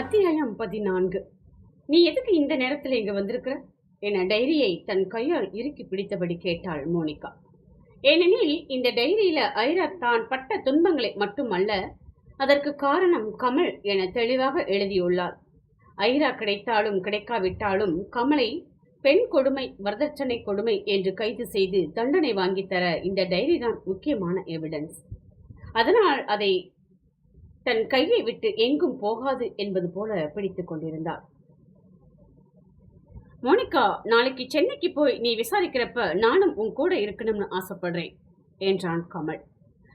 அத்தியாயம் பதினான்கு. நீ எதுக்கு இந்த நேரத்தில் இங்கே வந்திருக்கிற? என டைரியை தன் கையால் இறுக்கி பிடித்தபடி கேட்டாள் மோனிகா. ஏனெனில் இந்த டைரியில ஐரா தான் பட்ட துன்பங்களை மட்டுமல்ல அதற்கு காரணம் கமல் என தெளிவாக எழுதியுள்ளார். ஐரா கிடைத்தாலும் கிடைக்காவிட்டாலும் கமலை பெண் கொடுமை வரதட்சணை கொடுமை என்று கைது செய்து தண்டனை வாங்கித் தர இந்த டைரி தான் முக்கியமான எவிடன்ஸ் அதனால் அதை தன் கையை விட்டு எங்கும் போகாது என்பது போல பிடித்துக் கொண்டிருந்தார் மோனிகா நாளைக்கு சென்னைக்கு போய் நீ விசாரிக்கிறப்ப நானும் உன் கூட இருக்கணும்னு ஆசைப்படுறேன் என்றான் கமல்.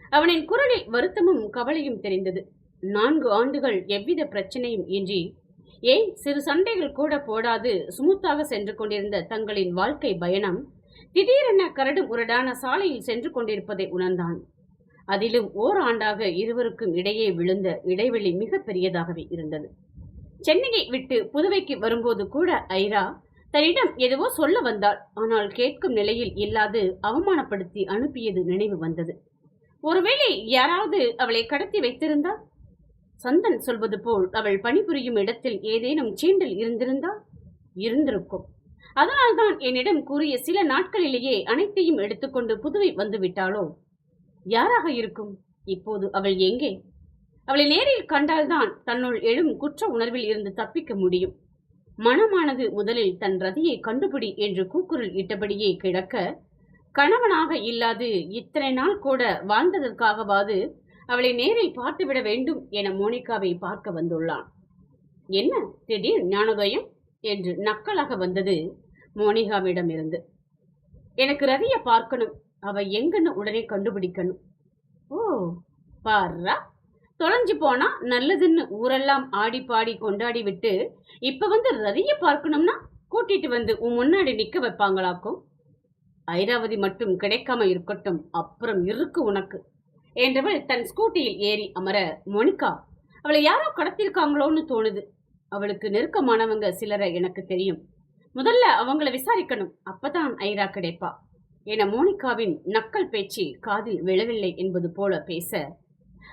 அவனின் குரலில் வருத்தமும் கவலையும் தெரிந்தது. நான்கு ஆண்டுகள் எவ்வித பிரச்சனையும் இன்றி ஏன் சிறு சண்டைகள் கூட போடாது சுமூத்தாக சென்று கொண்டிருந்த தங்களின் வாழ்க்கை பயணம் திடீரென கரடு உரடான சாலையில் சென்று கொண்டிருப்பதை உணர்ந்தான். அதிலும் ஓராண்டாக இருவருக்கும் இடையே விழுந்த இடைவெளி மிக பெரியதாகவே இருந்தது. சென்னையை விட்டு புதுவைக்கு வரும்போது கூட ஐரா தன்னிடம் எதுவோ சொல்ல வந்தாள். ஆனால் கேட்கும் நிலையில் இல்லாது அவமானப்படுத்தி அனுப்பியது நினைவு வந்தது. ஒருவேளை யாராவது அவளை கடத்தி வைத்திருந்தா சந்தன் சொல்வது போல் அவள் பணிபுரியும் இடத்தில் ஏதேனும் சீண்டல் இருந்திருந்தால்? இருந்திருக்கும். அதனால்தான் என்னிடம் கூறிய சில நாட்களிலேயே அனைத்தையும் எடுத்துக்கொண்டு புதுவை வந்துவிட்டாளோ? யாராக இருக்கும்? இப்போது அவள் எங்கே? அவளை நேரில் கண்டால்தான் தன்னுள் எழும் குற்ற உணர்வில் இருந்து தப்பிக்க முடியும். மனமானது முதலில் தன் ரதியை கண்டுபிடி என்று கூக்குரல் இட்டபடியே கிடக்க கணவனாக இல்லாது இத்தனை நாள் கூட வாழ்ந்ததற்காகவாது அவளை நேரில் பார்த்துவிட வேண்டும் என மோனிகாவை பார்க்க வந்துள்ளான். என்ன? திடீர் ஞானோதயம்? என்று நக்கலாக வந்தது மோனிகாவிடமிருந்து. எனக்கு ரதியை பார்க்கணும். அவ எங்கன்னு உடனே கண்டுபிடிக்கணும். ஓ பாரா தொலைஞ்சு போனா நல்லதுன்னு ஊரெல்லாம் ஆடி பாடி கொண்டாடி விட்டு இப்ப வந்து ரதிய பார்க்கணும்னா கூட்டிட்டு வந்து உன் முன்னாடி நிக்க வைப்பாங்களாக்கும் ஐராவதி மட்டும் கிடைக்காம இருக்கட்டும் அப்புறம் இருக்கு உனக்கு. என்றவள் தன் ஸ்கூட்டியில் ஏறி அமர மோனிகா அவளை யாரோ கடத்திருக்காங்களோன்னு தோணுது. அவளுக்கு நெருக்கமானவங்க சிலரை எனக்கு தெரியும். முதல்ல அவங்கள விசாரிக்கணும். அப்பதான் ஐரா கிடைப்பா. என மோனிகாவின் நக்கல் பேச்சு காதில் விழவில்லை என்பது போல பேச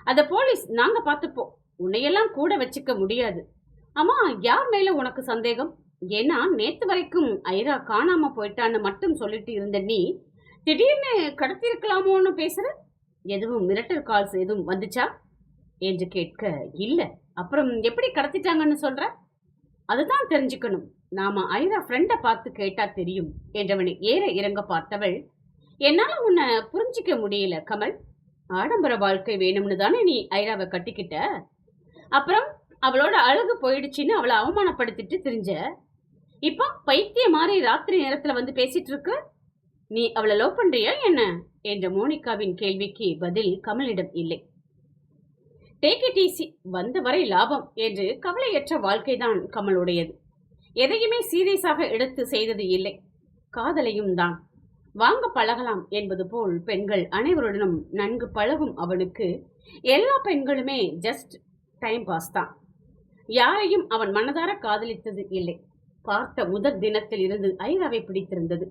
அத போலீஸ் நாங்க பார்த்துப்போம். உன்னையெல்லாம் கூட வச்சுக்க முடியாது. ஆமா யார் மேல உனக்கு சந்தேகம்? ஏன்னா நேத்து வரைக்கும் ஐரா காணாம போயிட்டான்னு மட்டும் சொல்லிட்டு இருந்த நீ திடீர்னு கடத்திருக்கலாமோன்னு பேசுற? எதுவும் மிரட்டல் கால்ஸ் எதுவும் வந்துச்சா? என்று கேட்க இல்ல. அப்புறம் எப்படி கடத்திட்டாங்கன்னு சொல்ற? அதுதான் தெரிஞ்சுக்கணும். நாம ஐரா ஃப்ரெண்ட பார்த்து கேட்டா தெரியும் என்றவனை ஏற இறங்க பார்த்தவள் என்னால உன்னை புரிஞ்சிக்க முடியல கமல். ஆடம்பர வாழ்க்கை வேணும்னு தானே நீ ஐராவை கட்டிக்கிட்ட? அப்புறம் அவளோட அழகு போயிடுச்சின்னு அவளை அவமானப்படுத்திட்டு தெரிஞ்ச. இப்போ பைத்திய மாதிரி ராத்திரி நேரத்துல வந்து பேசிட்டு இருக்கு நீ அவளை லவ் பண்றியா என்ன? என்ற மோனிகாவின் கேள்விக்கு பதில் கமலிடம் இல்லை. டேக் இட் ஈஸி வந்த வரை லாபம் என்று கவலையற்ற வாழ்க்கைதான் கமலுடையது. எதையுமே சீரியஸாக எடுத்து செய்தது இல்லை. காதலையும் தான். வாங்க பழகலாம் என்பது போல் பெண்கள் அனைவருடனும் நன்கு பழகும் அவனுக்கு எல்லா பெண்களுமே ஜஸ்ட் டைம் பாஸ் தான். யாரையும் அவன் மனதார காதலித்தது இல்லை. பார்த்த முதல் தினத்தில் இருந்து ஐராவை பிடித்திருந்தது.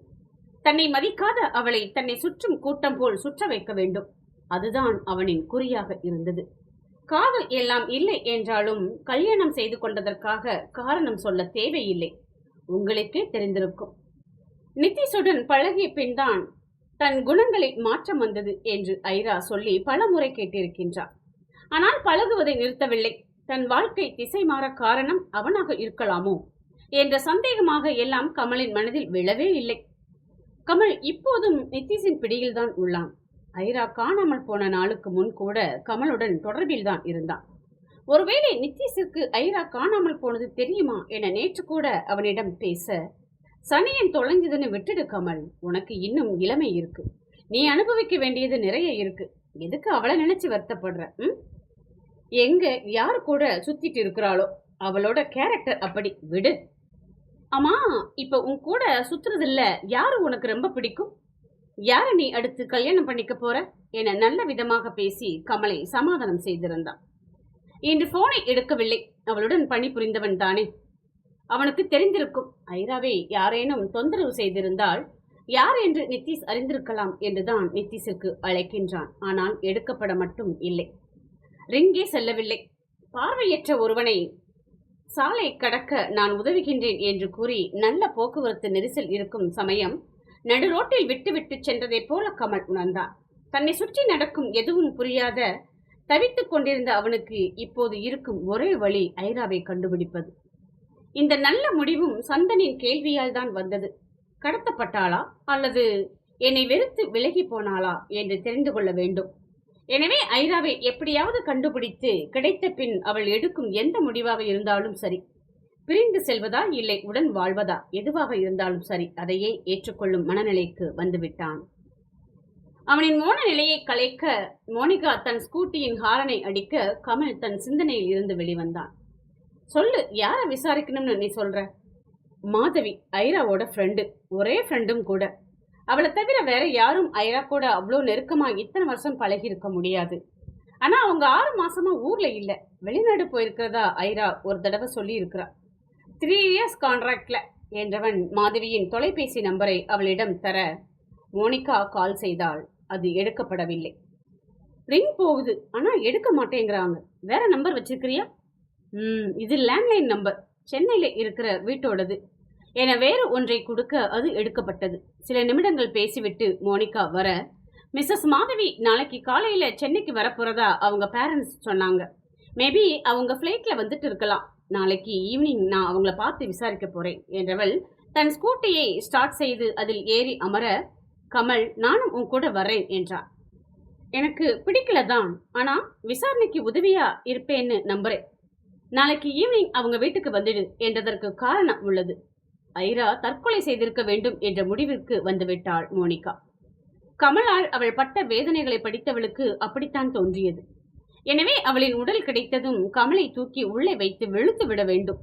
தன்னை மதிக்காத அவளை தன்னை சுற்றும் கூட்டம் போல் சுற்ற வைக்க வேண்டும். அதுதான் அவனின் குறியாக இருந்தது. காதல் எல்லாம் இல்லை என்றாலும் கல்யாணம் செய்து கொண்டதற்காக காரணம் சொல்ல தேவையில்லை. உங்களுக்கே தெரிந்திருக்கும். நிதிஷுடன் பழகிய பின்தான் தன் குணங்களில் மாற்றம் வந்தது என்று ஐரா சொல்லி பலமுறை கேட்டிருக்கின்றார். ஆனால் பழகுவதை நிறுத்தவில்லை. தன் வாழ்க்கை திசை மாற காரணம் அவனாக இருக்கலாமோ என்ற சந்தேகமாக எல்லாம் கமலின் மனதில் விழவே இல்லை. கமல் இப்போதும் நிதிஷின் பிடியில்தான் உள்ளான். ஐரா காணாமல் போன நாளுக்கு முன் கூட கமலுடன் தொடர்பில் தான் இருந்தான். ஒருவேளை நித்தீஷுக்கு ஐரா காணாமல் போனது தெரியுமா என நேற்று கூட அவனிடம் பேச சனியன் தொலைஞ்சதுன்னு விட்டுடு கமல் உனக்கு இன்னும் இளமை இருக்கு. நீ அனுபவிக்க வேண்டியது நிறைய இருக்கு. எதுக்கு அவளை நினைச்சு வருத்தப்படுற ம்? எங்க யார் கூட சுத்திட்டு இருக்கிறாளோ அவளோட கேரக்டர் அப்படி விடு. ஆமா இப்ப உன் கூட சுத்துறதில்ல யாரு உனக்கு ரொம்ப பிடிக்கும்? யார நீ அடுத்து கல்யாணம் பண்ணிக்க போற? என நல்ல விதமாக பேசி கமலை சமாதானம் செய்திருந்தான். இன்று போனை எடுக்கவில்லை. அவளுடன் பணிபுரிந்தவன் தானே. அவனுக்கு தெரிந்திருக்கும். ஐராவை யாரேனும் தொந்தரவு செய்திருந்தால் யார் என்று நித்திஷ் அறிந்திருக்கலாம் என்றுதான் நித்திஷிற்கு அழைக்கின்றான். ஆனால் எடுக்கப்பட மட்டும் இல்லை. ரிங்கே செல்லவில்லை. பார்வையற்ற ஒருவனை சாலை கடக்க நான் உதவுகின்றேன் என்று கூறி நல்ல போக்குவரத்து நெரிசல் இருக்கும் சமயம் நடு ரோட்டில் விட்டுவிட்டு சென்றதைப் போல கமல் உணர்ந்தான். தன்னை சுற்றி நடக்கும் எதுவும் புரியாத தவித்துக் கொண்டிருந்த அவனுக்கு இப்போது இருக்கும் ஒரே வழி ஐராவை கண்டுபிடிப்பது. இந்த நல்ல முடிவும் சந்தனின் கேள்வியால் தான் வந்தது. கடத்தப்பட்டாளா? அல்லது என்னை வெறுத்து விலகி போனாளா என்று தெரிந்து கொள்ள வேண்டும். எனவே ஐராவை எப்படியாவது கண்டுபிடித்து கிடைத்த பின் அவள் எடுக்கும் எந்த முடிவாக இருந்தாலும் சரி. பிரிந்து செல்வதா இல்லை உடன் வாழ்வதா? எதுவாக இருந்தாலும் சரி அதையே ஏற்றுக்கொள்ளும் மனநிலைக்கு வந்துவிட்டான். அவனின் மோன நிலையை கலைக்க மோனிகா தன் ஸ்கூட்டியின் ஹாரனை அடிக்க கமல் தன் சிந்தனையில் இருந்து வெளிவந்தான். சொல்லு யாரை விசாரிக்கணும்னு நீ சொல்ற? மாதவி ஐராவோட ஃப்ரெண்டு ஒரே ஃப்ரெண்டும் கூட. அவளை தவிர வேற யாரும் ஐரா கூட அவ்வளோ நெருக்கமாக இத்தனை வருஷம் பழகி இருக்க முடியாது. ஆனால் அவங்க ஆறு மாசமா ஊர்ல இல்லை. வெளிநாடு போயிருக்கிறதா ஐரா ஒரு தடவை சொல்லி இருக்கிறா த்ரீ இயர்ஸ் கான்ட்ராக்டில் என்றவன் மாதவியின் தொலைபேசி நம்பரை அவளிடம் தர மோனிகா கால் செய்தால் அது எடுக்கப்படவில்லை. ரிங் போகுது. ஆனால் எடுக்க மாட்டேங்கிறாங்க. வேற நம்பர் வச்சிருக்கிறியா? ம் இது லேண்ட்லைன் நம்பர். சென்னையில் இருக்கிற வீட்டோடது. என வேறு ஒன்றை கொடுக்க அது எடுக்கப்பட்டது. சில நிமிடங்கள் பேசிவிட்டு மோனிகா வர மிஸ்ஸஸ் மாதவி நாளைக்கு காலையில் சென்னைக்கு வரப்போகிறதா அவங்க பேரண்ட்ஸ் சொன்னாங்க. மேபி அவங்க ஃப்ளைட்டில் வந்துட்டு இருக்கலாம். நாளைக்கு ஈவினிங் நான் அவங்கள பார்த்து விசாரிக்க போறேன் என்றவள் தன் ஸ்கூட்டியை ஸ்டார்ட் செய்து அதில் ஏறி அமர கமல் நானும் உன் கூட வரேன் என்றார் எனக்கு பிடிக்கல தான் ஆனா விசாரணைக்கு உதவியா இருப்பேன்னு நம்புறேன். நாளைக்கு ஈவினிங் அவங்க வீட்டுக்கு வந்துடு என்றதற்கு காரணம் உள்ளது. ஐரா தற்கொலை செய்திருக்க வேண்டும் என்ற முடிவிற்கு வந்துவிட்டாள் மோனிகா. கமலால் அவள் பட்ட வேதனைகளை படித்தவளுக்கு அப்படித்தான் தோன்றியது. எனவே அவளின் உடல் கிடைத்ததும் கமலை தூக்கி உள்ளே வைத்து வெளுத்து விட வேண்டும்.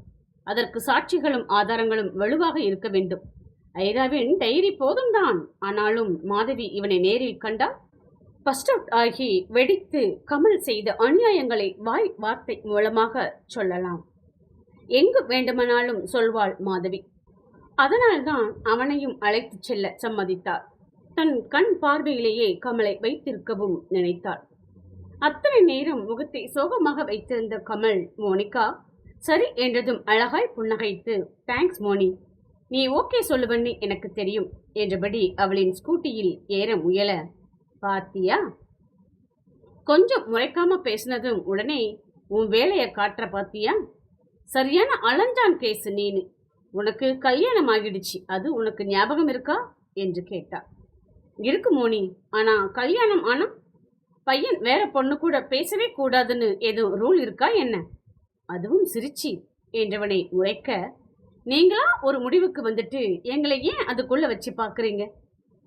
அதற்கு சாட்சிகளும் ஆதாரங்களும் வலுவாக இருக்க வேண்டும். ஐராவின் டைரி போதும்தான். ஆனாலும் மாதவி இவனை நேரில் கண்டால் ஃபர்ஸ்ட் அவுட் ஆகி வெடித்து கமல் செய்த அநியாயங்களை வாய் வார்த்தை மூலமாக சொல்லலாம். எங்கு வேண்டுமானாலும் சொல்வாள் மாதவி. அதனால்தான் அவனையும் அழைத்துச் செல்ல சம்மதித்தார் தன் கண் பார்வையிலேயே கமலை வைத்திருக்கவும் நினைத்தாள். அத்தனை நேரம் முகத்தை சோகமாக வைத்திருந்த கமல் மோனிகா சரி என்றதும் அழகாய் புன்னகைத்து தேங்க்ஸ் மோனி. நீ ஓகே சொல்லுவன்னு எனக்கு தெரியும் என்றபடி அவளின் ஸ்கூட்டியில் ஏற முயல. பாத்தியா? கொஞ்சம் முறைக்காம பேசினதும் உடனே உன் வேலையை காட்டுற பாத்தியா? சரியான அலஞ்சான் கேஸ் நீனு. உனக்கு கல்யாணம் ஆகிடுச்சு அது உனக்கு ஞாபகம் இருக்கா? என்று கேட்டா. இருக்கு மோனி. ஆனா கல்யாணம் ஆனா பையன் வேற பொண்ணு கூட பேசவே கூடாதுன்னு எதுவும் ரூல் இருக்கா என்ன? அதுவும் சிரிச்சி. என்றவனை உரைக்க நீங்களா ஒரு முடிவுக்கு வந்துட்டு எங்களை ஏன் அதுக்குள்ள வச்சு பாக்குறீங்க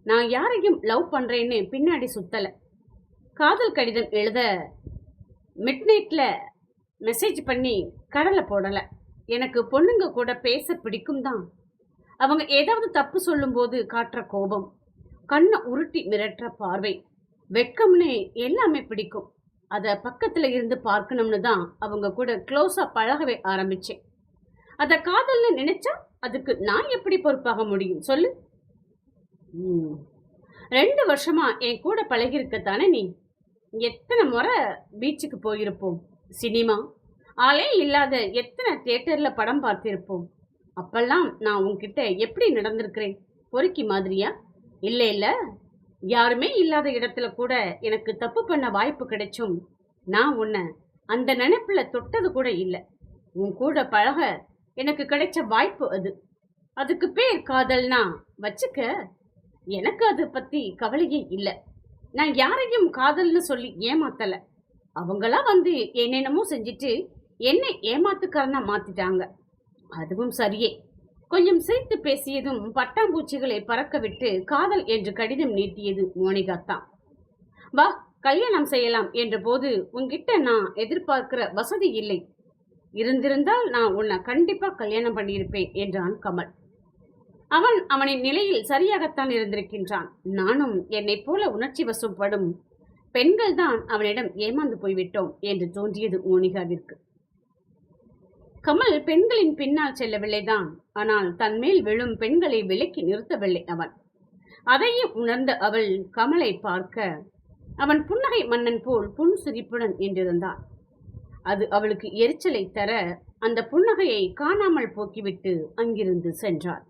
நான் யாரையும் லவ் பண்றேன்னு பின்னாடி சுத்தல. காதல் கடிதம் எழுத மிட் மெசேஜ் பண்ணி கடலை போடலை. எனக்கு பொண்ணுங்க கூட பேச பிடிக்கும் தான். அவங்க ஏதாவது தப்பு சொல்லும்போது காட்டுற கோபம். கண்ணை உருட்டி மிரட்டுற பார்வை. வெட்கம்னு எல்லாமே பிடிக்கும். அதை பக்கத்தில் இருந்து பார்க்கணும்னு தான் அவங்க கூட க்ளோஸாக பழகவே ஆரம்பித்தேன் அதை காதல்னு நினைச்சா அதுக்கு நான் எப்படி பொறுப்பாக முடியும்? சொல்லு. ரெண்டு வருஷமா என் கூட பழகிருக்கத்தானே நீ? எத்தனை முறை பீச்சுக்கு போயிருப்போம்? சினிமா? ஆளே இல்லாத எத்தனை தேட்டரில் படம் பார்த்திருப்போம்? அப்பெல்லாம் நான் உன்கிட்ட எப்படி நடந்திருக்கிறேன்? பொறுக்கி மாதிரியா? இல்லை இல்லை. யாருமே இல்லாத இடத்துல கூட எனக்கு தப்பு பண்ண வாய்ப்பு கிடைச்சும் நான் உன்னை அந்த நினைப்புல தொட்டது கூட இல்லை. உன் கூட பழக எனக்கு கிடைச்ச வாய்ப்பு அது. அதுக்கு பேர் காதல்னா வச்சுக்க எனக்கு அதை பத்தி கவலையே இல்லை. நான் யாரையும் காதல்னு சொல்லி ஏமாத்தல. அவங்களா வந்து என்னென்னமோ செஞ்சுட்டு என்னை ஏமாத்துக்காரனா மாத்திட்டாங்க. அதுவும் சரியே. கொஞ்சம் சிரித்து பேசியதும் பட்டாம்பூச்சிகளை பறக்கவிட்டு காதல் என்று கடிதம் நீட்டியது மோனிகா தான் வா கல்யாணம் செய்யலாம் என்ற போது உன்கிட்ட நான் எதிர்பார்க்கிற வசதி இல்லை. இருந்திருந்தால் நான் உன்னை கண்டிப்பா கல்யாணம் பண்ணியிருப்பேன் என்றான் கமல். அவன் அவனின் நிலையில் சரியாகத்தான் இருந்திருக்கின்றான். நானும் என்னை போல உணர்ச்சி வசப்படும் பெண்கள் தான் அவனிடம் ஏமாந்து போய்விட்டோம் என்று தோன்றியது மோனிகாவிற்கு. கமல் பெண்களின் பின்னால் செல்லவில்லைதான். ஆனால் தன்மேல் விழும் பெண்களை விலக்கி நிறுத்தவில்லை அவன். அதையும் உணர்ந்த அவள் கமலை பார்க்க அவன் புன்னகை மன்னன் போல் புன் சிரிப்புடன் என்றிருந்தான். அது அவளுக்கு எரிச்சலை தர அந்த புன்னகையை காணாமல் போக்கிவிட்டு அங்கிருந்து சென்றாள்